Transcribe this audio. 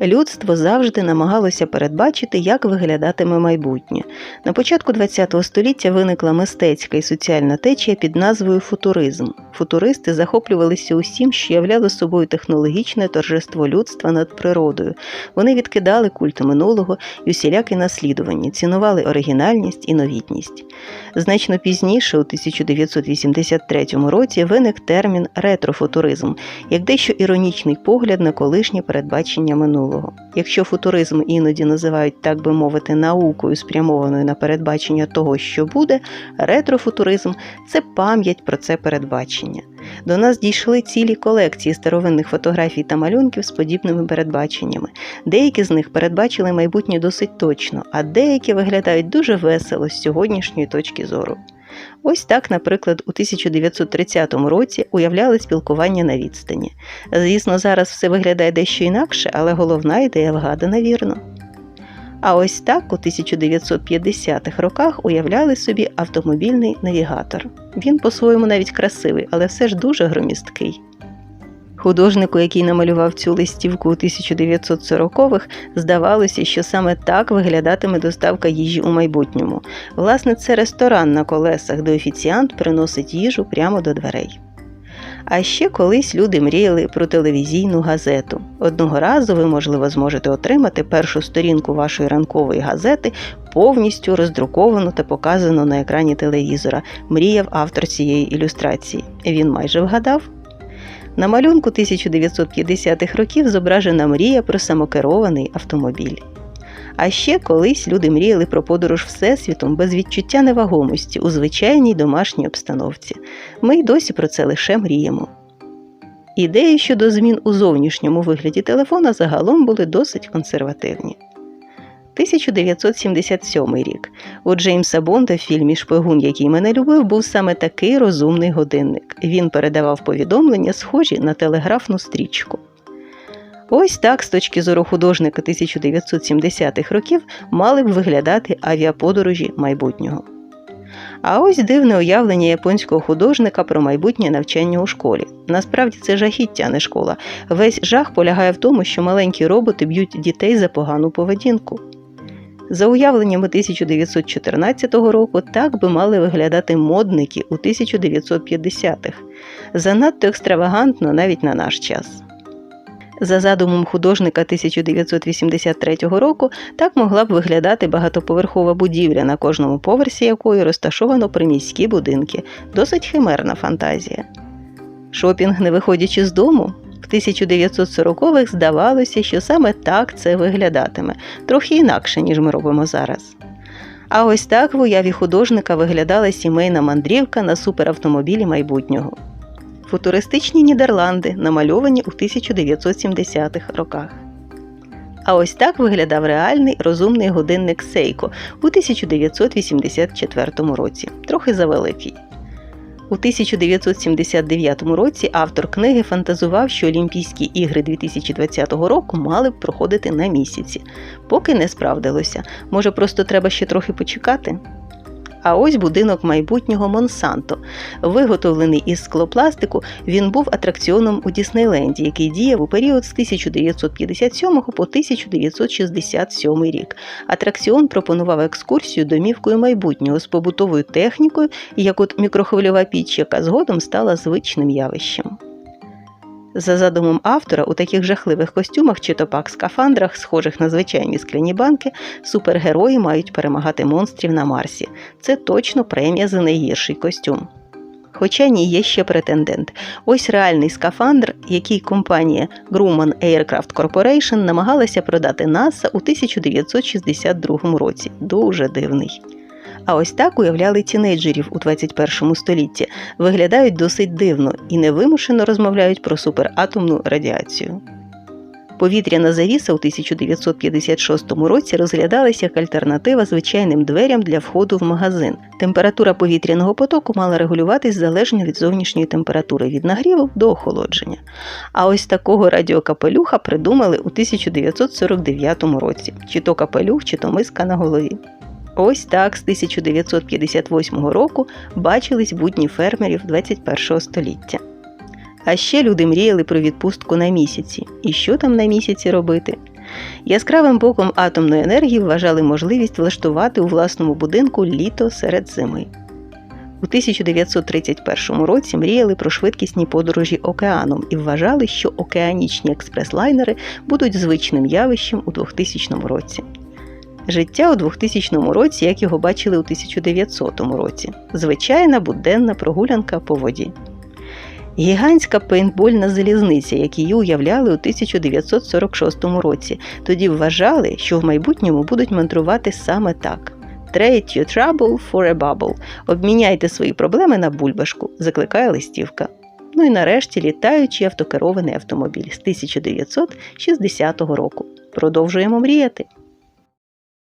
Людство завжди намагалося передбачити, як виглядатиме майбутнє. На початку ХХ століття виникла мистецька і соціальна течія під назвою футуризм. Футуристи захоплювалися усім, що являло собою технологічне торжество людства над природою. Вони відкидали культ минулого і усіляке наслідування, цінували оригінальність і новітність. Значно пізніше, у 1983 році, виник термін ретрофутуризм як дещо іронічний погляд на колишнє передбачення минулого. Якщо футуризм іноді називають, так би мовити, наукою, спрямованою на передбачення того, що буде, ретрофутуризм це пам'ять про це передбачення. До нас дійшли цілі колекції старовинних фотографій та малюнків з подібними передбаченнями. Деякі з них передбачили майбутнє досить точно, а деякі виглядають дуже весело з сьогоднішньої точки зору. Ось так, наприклад, у 1930 році уявляли спілкування на відстані. Звісно, зараз все виглядає дещо інакше, але головна ідея вгадана вірно. А ось так у 1950-х роках уявляли собі автомобільний навігатор. Він по-своєму навіть красивий, але все ж дуже громісткий. Художнику, який намалював цю листівку у 1940-х, здавалося, що саме так виглядатиме доставка їжі у майбутньому. Власне, це ресторан на колесах, де офіціант приносить їжу прямо до дверей. А ще колись люди мріяли про телевізійну газету. Одного разу ви, можливо, зможете отримати першу сторінку вашої ранкової газети повністю роздруковану та показану на екрані телевізора, мріяв автор цієї ілюстрації. Він майже вгадав. На малюнку 1950-х років зображена мрія про самокерований автомобіль. А ще колись люди мріяли про подорож Всесвітом без відчуття невагомості у звичайній домашній обстановці. Ми й досі про це лише мріємо. Ідеї щодо змін у зовнішньому вигляді телефона загалом були досить консервативні. 1977 рік. У Джеймса Бонда в фільмі Шпигун, який мене любив, був саме такий розумний годинник. Він передавав повідомлення, схожі на телеграфну стрічку. Ось так, з точки зору художника 1970-х років, мали б виглядати авіаподорожі майбутнього. А ось дивне уявлення японського художника про майбутнє навчання у школі. Насправді це жахіття, а не школа. Весь жах полягає в тому, що маленькі роботи б'ють дітей за погану поведінку. За уявленнями 1914 року, так би мали виглядати модники у 1950-х. Занадто екстравагантно навіть на наш час. За задумом художника 1983 року, так могла б виглядати багатоповерхова будівля, на кожному поверсі якої розташовано приміські будинки, досить химерна фантазія. Шопінг, не виходячи з дому, в 1940-х здавалося, що саме так це виглядатиме, трохи інакше, ніж ми робимо зараз. А ось так в уяві художника виглядала сімейна мандрівка на суперавтомобілі майбутнього. Футуристичні Нідерланди, намальовані у 1970-х роках. А ось так виглядав реальний розумний годинник Сейко у 1984 році, трохи завеликий. У 1979 році автор книги фантазував, що Олімпійські ігри 2020 року мали б проходити на місяці. Поки не справдилося. Може, просто треба ще трохи почекати? А ось будинок майбутнього Монсанто. Виготовлений із склопластику, він був атракціоном у Діснейленді, який діяв у період з 1957 по 1967 рік. Атракціон пропонував екскурсію домівкою майбутнього з побутовою технікою, як от мікрохвильова піч, яка згодом стала звичним явищем. За задумом автора, у таких жахливих костюмах чи то пак скафандрах, схожих на звичайні скляні банки, супергерої мають перемагати монстрів на Марсі. Це точно премія за найгірший костюм. Хоча ні, є ще претендент. Ось реальний скафандр, який компанія Grumman Aircraft Corporation намагалася продати НАСА у 1962 році. Дуже дивний. А ось так уявляли тінейджерів у 21 столітті, виглядають досить дивно і невимушено розмовляють про суператомну радіацію. Повітряна завіса у 1956 році розглядалася як альтернатива звичайним дверям для входу в магазин. Температура повітряного потоку мала регулюватись залежно від зовнішньої температури від нагріву до охолодження. А ось такого радіокапелюха придумали у 1949 році: чи то капелюх, чи то миска на голові. Ось так з 1958 року бачились будні фермерів 21 століття. А ще люди мріяли про відпустку на місяці. І що там на місяці робити? Яскравим боком атомної енергії вважали можливість влаштувати у власному будинку літо серед зими. У 1931 році мріяли про швидкісні подорожі океаном і вважали, що океанічні експрес-лайнери будуть звичним явищем у 2000 році. Життя у 2000 році, як його бачили у 1900 році, звичайна буденна прогулянка по воді. Гігантська пейнтбольна залізниця, як її уявляли у 1946 році. Тоді вважали, що в майбутньому будуть мандрувати саме так. Trade your trouble for a bubble. Обміняйте свої проблеми на бульбашку, закликає листівка. Ну і нарешті літаючий автокерований автомобіль з 1960 року. Продовжуємо мріяти.